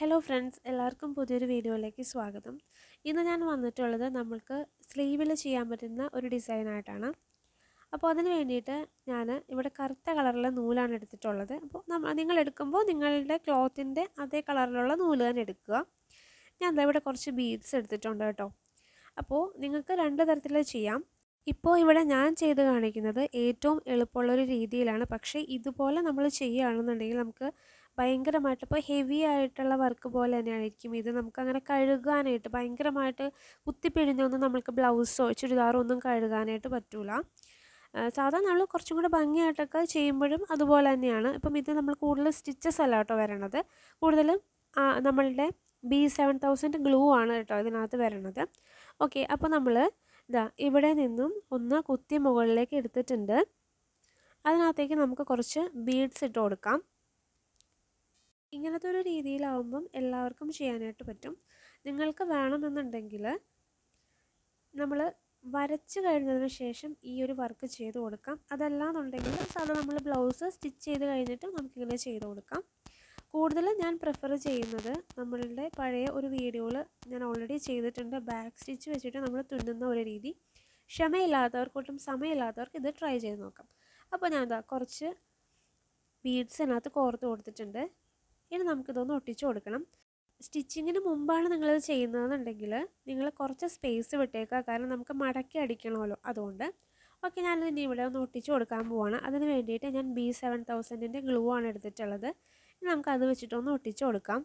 Hello friends എല്ലാവർക്കും പുതിയൊരു വീഡിയോയിലേക്ക് സ്വാഗതം. ഇന്ന് ഞാൻ വന്നിട്ടുള്ളത് നമ്മൾക്ക് സ്ലീവിൽ ചെയ്യാൻ പറ്റുന്ന ഒരു ഡിസൈനായിട്ടാണ് അപ്പോൾ അതിന് വേണ്ടിയിട്ട് ഞാൻ ഇവിടെ കറുത്ത കളറിലെ നൂലാണ് എടുത്തിട്ടുള്ളത്. അപ്പോൾ നമ്മൾ നിങ്ങൾ എടുക്കുമ്പോൾ നിങ്ങളുടെ ക്ലോത്തിന്റെ അതേ കളറിലുള്ള നൂൽ തന്നെ എടുക്കുക. ഞാൻ എന്താ ഇവിടെ കുറച്ച് ബീഡ്സ് എടുത്തിട്ടുണ്ട് കേട്ടോ. അപ്പോൾ നിങ്ങൾക്ക് രണ്ട് തരത്തിൽ ചെയ്യാം. ഇപ്പോൾ ഇവിടെ ഞാൻ ചെയ്ത് കാണിക്കുന്നത് ഏറ്റവും എളുപ്പമുള്ളൊരു രീതിയിലാണ്. പക്ഷേ ഇതുപോലെ നമ്മൾ ചെയ്യുകയാണെന്നുണ്ടെങ്കിൽ നമുക്ക് ഭയങ്കരമായിട്ട്. ഇപ്പോൾ ഹെവി ആയിട്ടുള്ള വർക്ക് പോലെ തന്നെയായിരിക്കും. ഇത് നമുക്കങ്ങനെ കഴുകാനായിട്ട് ഭയങ്കരമായിട്ട് കുത്തിപ്പിഴിഞ്ഞൊന്നും നമുക്ക് ബ്ലൗസോ ചുരിദാറോ ഒന്നും കഴുകാനായിട്ട് പറ്റൂല. സാധാരണ നമ്മൾ കുറച്ചും കൂടെ ഭംഗിയായിട്ടൊക്കെ ചെയ്യുമ്പോഴും അതുപോലെ തന്നെയാണ്. ഇപ്പം ഇത് നമ്മൾ കൂടുതൽ സ്റ്റിച്ചസ് അല്ല കേട്ടോ വരണത്. കൂടുതലും നമ്മളുടെ ബി സെവൻ തൗസൻഡ് ഗ്ലൂ ആണ് കേട്ടോ ഇതിനകത്ത് വരണത്. ഓക്കെ അപ്പോൾ നമ്മൾ ഇതാ ഇവിടെ നിന്നും ഒന്ന് കുത്തി മുകളിലേക്ക് എടുത്തിട്ടുണ്ട്. അതിനകത്തേക്ക് നമുക്ക് കുറച്ച് ബീഡ്സ് ഇട്ട് കൊടുക്കാം. ഇങ്ങനത്തെ ഒരു രീതിയിലാവുമ്പം എല്ലാവർക്കും ചെയ്യാനായിട്ട് പറ്റും. നിങ്ങൾക്ക് വേണമെന്നുണ്ടെങ്കിൽ നമ്മൾ വരച്ച് കഴിഞ്ഞതിന് ശേഷം ഈ ഒരു വർക്ക് ചെയ്ത് കൊടുക്കാം. അതല്ലാന്നുണ്ടെങ്കിൽ സാധാരണ നമ്മൾ ബ്ലൗസ് സ്റ്റിച്ച് ചെയ്ത് കഴിഞ്ഞിട്ട് നമുക്കിങ്ങനെ ചെയ്ത് കൊടുക്കാം. കൂടുതൽ ഞാൻ പ്രിഫർ ചെയ്യുന്നത് നമ്മളുടെ പഴയ ഒരു വീഡിയോയിൽ ഞാൻ ഓൾറെഡി ചെയ്തിട്ടുണ്ട്. ബാക്ക് സ്റ്റിച്ച് വെച്ചിട്ട് നമ്മൾ തുന്നുന്ന ഒരു രീതി. ക്ഷമയില്ലാത്തവർക്കൊട്ടും സമയമില്ലാത്തവർക്ക് ഇത് ട്രൈ ചെയ്ത് നോക്കാം. അപ്പോൾ ഞാൻ കുറച്ച് ബീഡ്സ് അതിനകത്ത് കോർത്ത് കൊടുത്തിട്ടുണ്ട്. ഇനി നമുക്കിതൊന്ന് ഒട്ടിച്ചു കൊടുക്കണം. സ്റ്റിച്ചിങ്ങിന് മുമ്പാണ് നിങ്ങളിത് ചെയ്യുന്നതെന്നുണ്ടെങ്കിൽ നിങ്ങൾ കുറച്ച് സ്പേസ് വിട്ടേക്കുക. കാരണം നമുക്ക് മടക്കി അടിക്കണമല്ലോ അതുകൊണ്ട്. ഓക്കെ ഞാനിതിന്റെ ഇവിടെ ഒന്ന് ഒട്ടിച്ചു കൊടുക്കാൻ പോവാണ്. അതിന് വേണ്ടിയിട്ട് ഞാൻ ബി സെവൻ തൗസൻഡിന്റെ ഗ്ലൂ ആണ് എടുത്തിട്ടുള്ളത്. നമുക്ക് അത് വെച്ചിട്ടൊന്ന് ഒട്ടിച്ചു കൊടുക്കാം.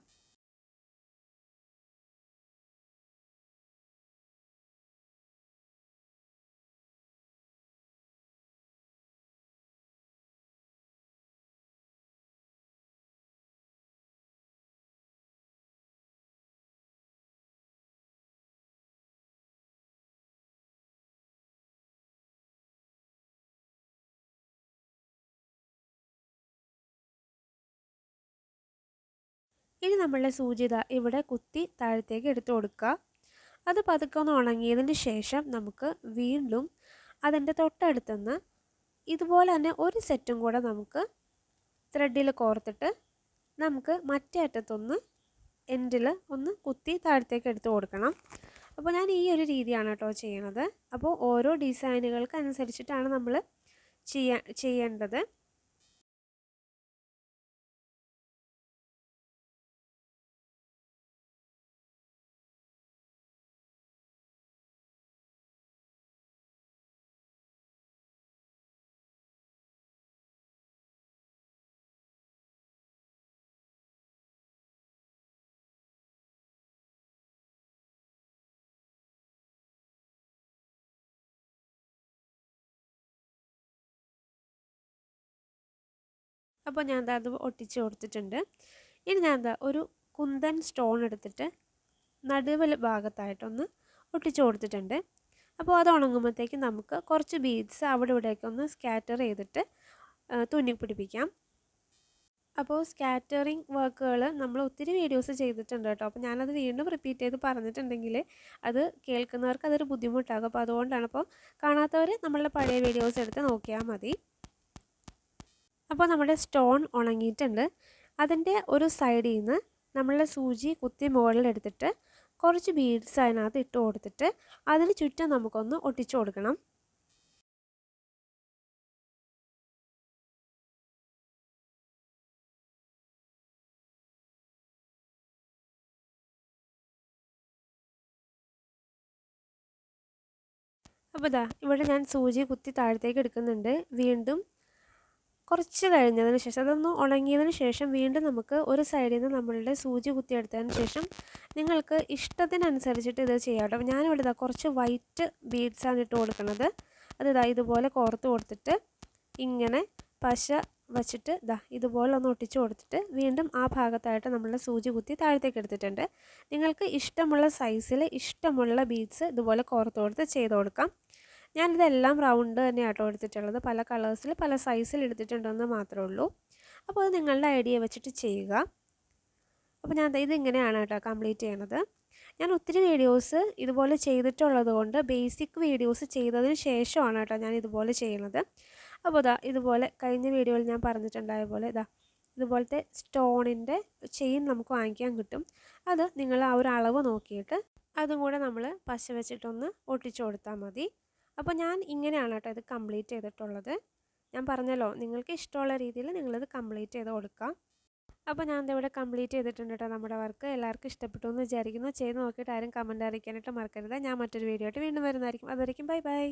ഇനി നമ്മളുടെ സൂചിത ഇവിടെ കുത്തി താഴത്തേക്ക് എടുത്തു കൊടുക്കുക. അത് പതുക്കെ ഒന്ന് ഉണങ്ങിയതിന് ശേഷം നമുക്ക് വീണ്ടും അതിന്റെ തൊട്ടടുത്തുനിന്ന് ഇതുപോലെ തന്നെ ഒരു സെറ്റും കൂടെ നമുക്ക് ത്രെഡിൽ കോർത്തിട്ട് നമുക്ക് മറ്റേ അറ്റത്തൊന്ന് എൻഡിൽ ഒന്ന് കുത്തി താഴത്തേക്ക് എടുത്തു കൊടുക്കണം. അപ്പോൾ ഞാൻ ഈ ഒരു രീതിയാണ് കേട്ടോ ചെയ്യണത്. അപ്പോൾ ഓരോ ഡിസൈനുകൾക്ക് അനുസരിച്ചിട്ടാണ് നമ്മൾ ചെയ്യാ ചെയ്യേണ്ടത്. അപ്പോൾ ഞാൻ എന്താ അത് ഒട്ടിച്ച് കൊടുത്തിട്ടുണ്ട്. ഇനി ഞാൻ എന്താ ഒരു കുന്തൻ സ്റ്റോൺ എടുത്തിട്ട് നടുവൽ ഭാഗത്തായിട്ടൊന്ന് ഒട്ടിച്ച് കൊടുത്തിട്ടുണ്ട്. അപ്പോൾ അത് ഉണങ്ങുമ്പോഴത്തേക്ക് നമുക്ക് കുറച്ച് ബീഡ്സ് അവിടെ ഇവിടെയൊക്കെ ഒന്ന് സ്കാറ്റർ ചെയ്തിട്ട് തുന്നി പിടിപ്പിക്കാം. അപ്പോൾ സ്കാറ്ററിങ് വർക്കുകൾ നമ്മൾ ഒത്തിരി വീഡിയോസ് ചെയ്തിട്ടുണ്ട് കേട്ടോ. അപ്പോൾ ഞാനത് വീണ്ടും റിപ്പീറ്റ് ചെയ്ത് പറഞ്ഞിട്ടുണ്ടെങ്കിൽ അത് കേൾക്കുന്നവർക്ക് അതൊരു ബുദ്ധിമുട്ടാകും. അപ്പോൾ അതുകൊണ്ടാണ്. അപ്പോൾ കാണാത്തവർ നമ്മളുടെ പഴയ വീഡിയോസ് എടുത്ത് നോക്കിയാൽ മതി. അപ്പോൾ നമ്മുടെ സ്റ്റോൺ ഉണങ്ങിയിട്ടുണ്ട്. അതിന്റെ ഒരു സൈഡിൽ നിന്ന് നമ്മളുടെ സൂചി കുത്തി മുകളിൽ എടുത്തിട്ട് കുറച്ച് ബീഡ്സ് അതിനകത്ത് ഇട്ട് കൊടുത്തിട്ട് അതിന് ചുറ്റും നമുക്കൊന്ന് ഒട്ടിച്ചു കൊടുക്കണം. അപ്പോൾ ഇതാ ഇവിടെ ഞാൻ സൂചി കുത്തി താഴത്തേക്ക് എടുക്കുന്നുണ്ട്. വീണ്ടും കുറച്ച് കഴിഞ്ഞതിന് ശേഷം അതൊന്ന് ഉണങ്ങിയതിന് ശേഷം വീണ്ടും നമുക്ക് ഒരു സൈഡിൽ നിന്ന് നമ്മളുടെ സൂചി കുത്തിയെടുത്തതിന് ശേഷം നിങ്ങൾക്ക് ഇഷ്ടത്തിനനുസരിച്ചിട്ട് ഇത് ചെയ്യാം കേട്ടോ ഞാനിവിടെ ഇതാ കുറച്ച് വൈറ്റ് ബീഡ്സാണ് ഇട്ട് കൊടുക്കുന്നത്. അത് ഇതാ ഇതുപോലെ കോർത്ത് കൊടുത്തിട്ട് ഇങ്ങനെ പശ വച്ചിട്ട് ഇതാ ഇതുപോലെ ഒന്ന് ഒട്ടിച്ചു കൊടുത്തിട്ട് വീണ്ടും ആ ഭാഗത്തായിട്ട് നമ്മളുടെ സൂചി കുത്തി താഴത്തേക്ക് എടുത്തിട്ടുണ്ട്. നിങ്ങൾക്ക് ഇഷ്ടമുള്ള സൈസിൽ ഇഷ്ടമുള്ള ബീഡ്സ് ഇതുപോലെ കോർത്ത് കൊടുത്ത് ചെയ്ത് കൊടുക്കാം. ഞാനിതെല്ലാം റൗണ്ട് തന്നെ ആട്ടോ എടുത്തിട്ടുള്ളത്. പല കളേഴ്സിൽ പല സൈസിൽ എടുത്തിട്ടുണ്ടെന്ന് മാത്രമേ ഉള്ളൂ. അപ്പോൾ അത് നിങ്ങളുടെ ഐഡിയ വെച്ചിട്ട് ചെയ്യുക. അപ്പോൾ ഞാൻ ഇതിങ്ങനെയാണ് കേട്ടോ കംപ്ലീറ്റ് ചെയ്യണത്. ഞാൻ ഒത്തിരി വീഡിയോസ് ഇതുപോലെ ചെയ്തിട്ടുള്ളത് കൊണ്ട് ബേസിക് വീഡിയോസ് ചെയ്തതിന് ശേഷമാണ് കേട്ടോ ഞാൻ ഇതുപോലെ ചെയ്യണത്. അപ്പോൾ ഇതാ ഇതുപോലെ കഴിഞ്ഞ വീഡിയോയിൽ ഞാൻ പറഞ്ഞിട്ടുണ്ടായ പോലെ ഇതാ ഇതുപോലത്തെ സ്റ്റോണിന്റെ ചെയിൻ നമുക്ക് വാങ്ങിക്കാൻ കിട്ടും. അത് നിങ്ങൾ ആ ഒരു അളവ് നോക്കിയിട്ട് അതും കൂടെ നമ്മൾ പശ വെച്ചിട്ടൊന്ന് ഒട്ടിച്ചു കൊടുത്താൽ മതി. അപ്പോൾ ഞാൻ ഇങ്ങനെയാണ് കേട്ടോ ഇത് കംപ്ലീറ്റ് ചെയ്തിട്ടുള്ളത്. ഞാൻ പറഞ്ഞല്ലോ നിങ്ങൾക്ക് ഇഷ്ടമുള്ള രീതിയിൽ നിങ്ങളിത് കംപ്ലീറ്റ് ചെയ്ത് കൊടുക്കാം. അപ്പോൾ ഞാൻ ഇവിടെ കംപ്ലീറ്റ് ചെയ്തിട്ടുണ്ട് കേട്ടോ നമ്മുടെ വർക്ക്. എല്ലാവർക്കും ഇഷ്ടപ്പെട്ടു എന്ന് വിചാരിക്കുന്നു. ചെയ്ത് നോക്കിയിട്ട് ആരും കമന്റ് അറിയിക്കാനായിട്ട് മറക്കരുത്. ഞാൻ മറ്റൊരു വീഡിയോ ആയിട്ട് വീണ്ടും വരുന്നതായിരിക്കും. അതുവരയ്ക്കും ബൈ ബൈ